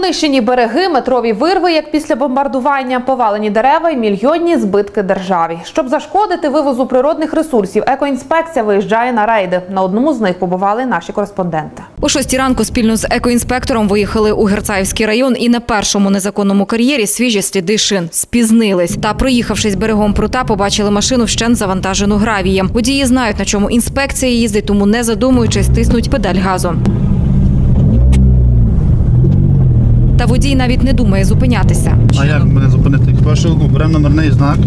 Понищені береги, метрові вирви, як після бомбардування, повалені дерева й мільйонні збитки державі. Щоб зашкодити вивозу природних ресурсів, екоінспекція виїжджає на рейди. На одному з них побували наші кореспонденти. О шостій ранку спільно з екоінспектором виїхали у Герцаївський район і на першому незаконному кар'єрі свіжі сліди шин. Спізнились. Та, проїхавшись берегом прута, побачили машину вщент завантажену гравієм. Водії знають, на чому інспекція їздить, тому не задумуючись, тиснуть педаль газу. Та водій навіть не думає зупинятися. А як мене зупинити? Перше, ну, беремо номерний знак,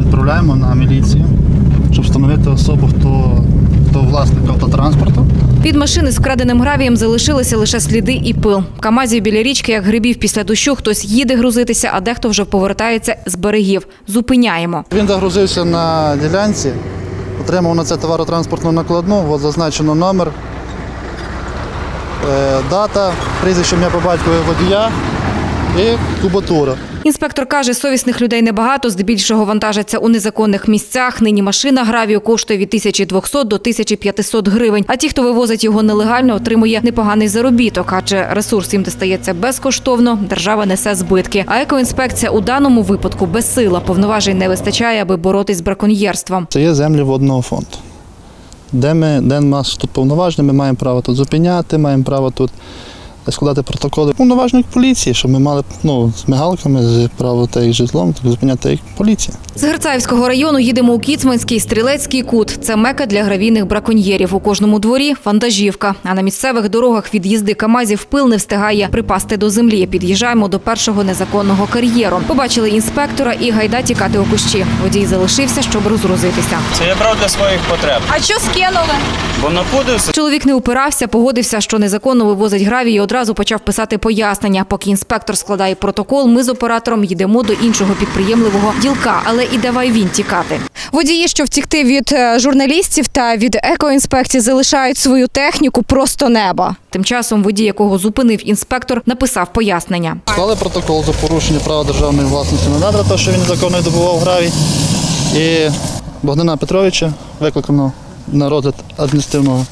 відправляємо на міліцію, щоб встановити особу, хто, хто власник автотранспорту. Від машини з вкраденим гравієм залишилися лише сліди і пил. Камазів біля річки, як грибів після дощу, хтось їде грузитися, а дехто вже повертається з берегів. Зупиняємо. Він загрузився на ділянці, отримав на це товаротранспортну накладну, от зазначено номер, дата, прізвище ім'я по батькові водія і кубатура. Інспектор каже, совісних людей небагато, здебільшого вантажаться у незаконних місцях. Нині машина гравію коштує від 1200 до 1500 гривень. А ті, хто вивозить його нелегально, отримує непоганий заробіток. Адже ресурс їм достається безкоштовно, держава несе збитки. А екоінспекція у даному випадку безсила. Повноважень не вистачає, аби боротись з браконьєрством. Це є землі водного фонду. Де ми, де нас тут повноважені, ми маємо право тут зупиняти, маємо право тут складати протоколи. Повноваження поліції, щоб ми мали ну, з мигалками, з право та їх житлом, так зупиняти як поліція. З Герцаївського району їдемо у Кіцманський стрілецький кут. Це мека для гравійних браконьєрів. У кожному дворі вантажівка. А на місцевих дорогах від їзди камазів пил не встигає припасти до землі. Під'їжджаємо до першого незаконного кар'єру. Побачили інспектора і гайда тікати у кущі. Водій залишився, щоб розгрузитися. Це я брав для своїх потреб, А що скинули? бо напудився. Чоловік не упирався, погодився, що незаконно вивозить гравій і одразу почав писати пояснення. Поки інспектор складає протокол, ми з оператором їдемо до іншого підприємливого ділка, але і давай він тікати. Водії, що втікти від е, журналістів та від екоінспекції, залишають свою техніку просто неба. Тим часом водій, якого зупинив інспектор, написав пояснення. Склали протокол за порушення права державної власності на надра, те, що він незаконно добував гравій. І Богдана Петровича викликано на розгляд адміністративного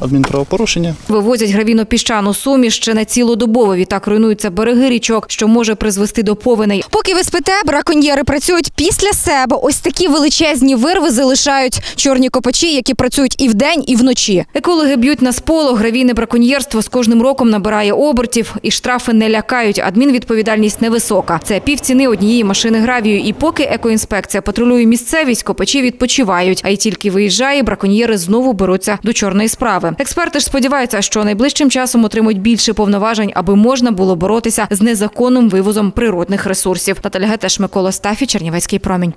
адмінправопорушення. Вивозять гравійно-піщану суміш ще не цілодобово. Відтак руйнуються береги річок, що може призвести до повеней. Поки ви спите, браконьєри працюють після себе. Ось такі величезні вирви залишають чорні копачі, які працюють і вдень, і вночі. Екологи б'ють на споло. Гравійне браконьєрство з кожним роком набирає обертів, і штрафи не лякають. Адмінвідповідальність невисока. Це півціни однієї машини гравію. І поки екоінспекція патрулює місцевість, копачі відпочивають. А й тільки виїжджає, браконьєри знову беруться до чорної справи. Експерти ж сподіваються, що найближчим часом отримують більше повноважень, аби можна було боротися з незаконним вивозом природних ресурсів. Наталя Гетеш, Микола Стафі, Чернівецький промінь.